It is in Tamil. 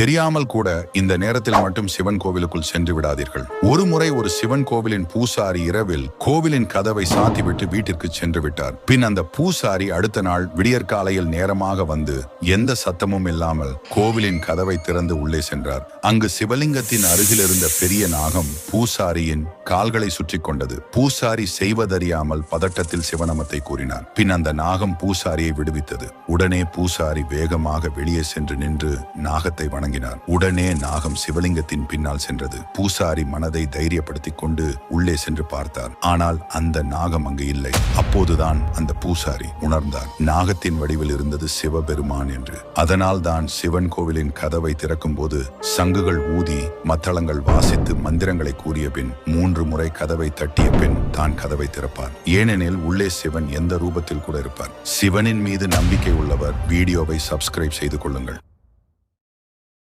தெரியாமல் கூட இந்த நேரத்தில் மட்டும் சிவன் கோவிலுக்குள் சென்று விடாதீர்கள். ஒரு முறை ஒரு சிவன் கோவிலின் பூசாரி இரவில் கோவிலின் கதவை சாத்திவிட்டு வீட்டிற்கு சென்று விட்டார். பின் அந்த பூசாரி அடுத்த நாள் விடியற்காலையில் நேரமாக வந்து எந்த சத்தமும் இல்லாமல் கோவிலின் கதவை திறந்து உள்ளே சென்றார். அங்கு சிவலிங்கத்தின் அருகில் இருந்த பெரிய நாகம் பூசாரியின் கால்களை சுற்றி கொண்டது. பூசாரி செய்வதறியாமல் பதட்டத்தில் சிவனமத்தை கூறினார். பின் அந்த நாகம் பூசாரியை விடுவித்தது. உடனே பூசாரி வேகமாக வெளியே சென்று நின்று நாகத்தை வணங்கினார். உடனே நாகம் சிவலிங்கத்தின் பின்னால் சென்றது. பூசாரி மனதை தைரியப்படுத்திக் கொண்டு உள்ளே சென்று பார்த்தார். ஆனால் அந்த நாகம் அங்கு இல்லை. அப்போதுதான் அந்த பூசாரி உணர்ந்தார். நாகத்தின் வடிவில் இருந்தது சிவபெருமான் என்று. அதனால் தான் சிவன் கோவிலின் கதவை திறக்கும் போது சங்குகள் ஊதி மத்தளங்கள் வாசித்து மந்திரங்களை கூறிய பின் மூன்று முறை கதவை தட்டிய பின் தான் கதவை திறப்பார். ஏனெனில் உள்ளே சிவன் எந்த ரூபத்தில் கூட இருப்பார். சிவனின் மீது நம்பிக்கை உள்ளவர். வீடியோவை சப்ஸ்கிரைப் செய்து கொள்ளுங்கள்.